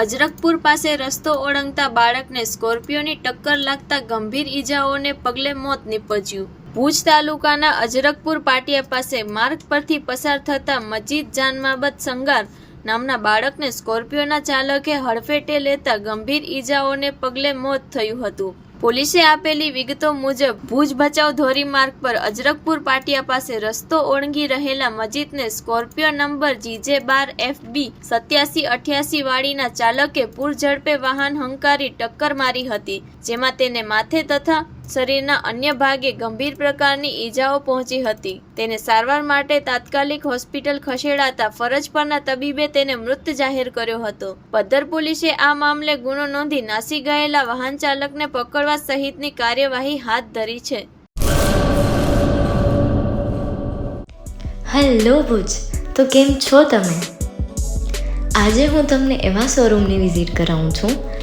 અજરકપુર પાસે રસ્તો ઓળંગતા બાળકને સ્કોર્પિયોની ટક્કર લાગતા ગંભીર ઈજાઓને પગલે મોત નીપજ્યું. ભુજ તાલુકાના અજરકપુર પાટિયા પાસે માર્ગ પરથી પસાર થતા મજીદ જાનમાબત સંગાર નામના બાળકને સ્કોર્પિયોના ચાલકે હડફેટે લેતા ગંભીર ઈજાઓને પગલે મોત થયું હતું. પોલીસે આપેલી વિગતો મુજબ ભુજ ભચાઉ ધોરીમાર્ગ પર અજરકપુર પાટિયા પાસે રસ્તો ઓળંગી રહેલા મજીદને સ્કોર્પિયો નંબર જીજે બાર એફ બી સત્યાસી અઠ્યાસી વાળીના ચાલકે પૂર ઝડપે વાહન હંકારી ટક્કર મારી હતી, જેમાં તેને માથે તથા શરીરના અન્ય ભાગે ગંભીર પ્રકારની ઈજાઓ પહોંચી હતી. તેને સારવાર માટે તાત્કાલિક હોસ્પિટલ ખસેડાતા ફરજ પરના તબીબે તેને મૃત જાહેર કર્યો હતો. પદ્ધર પોલીસે આ મામલે ગુનો નોંધી નાસી ગયેલા વાહન ચાલકને પકડવા સહિતની કાર્યવાહી હાથ ધરી છે. હેલો ભુજ, તો કેમ છો તમે? આજે હું તમને એવા શોરૂમની વિઝિટ કરાવું છું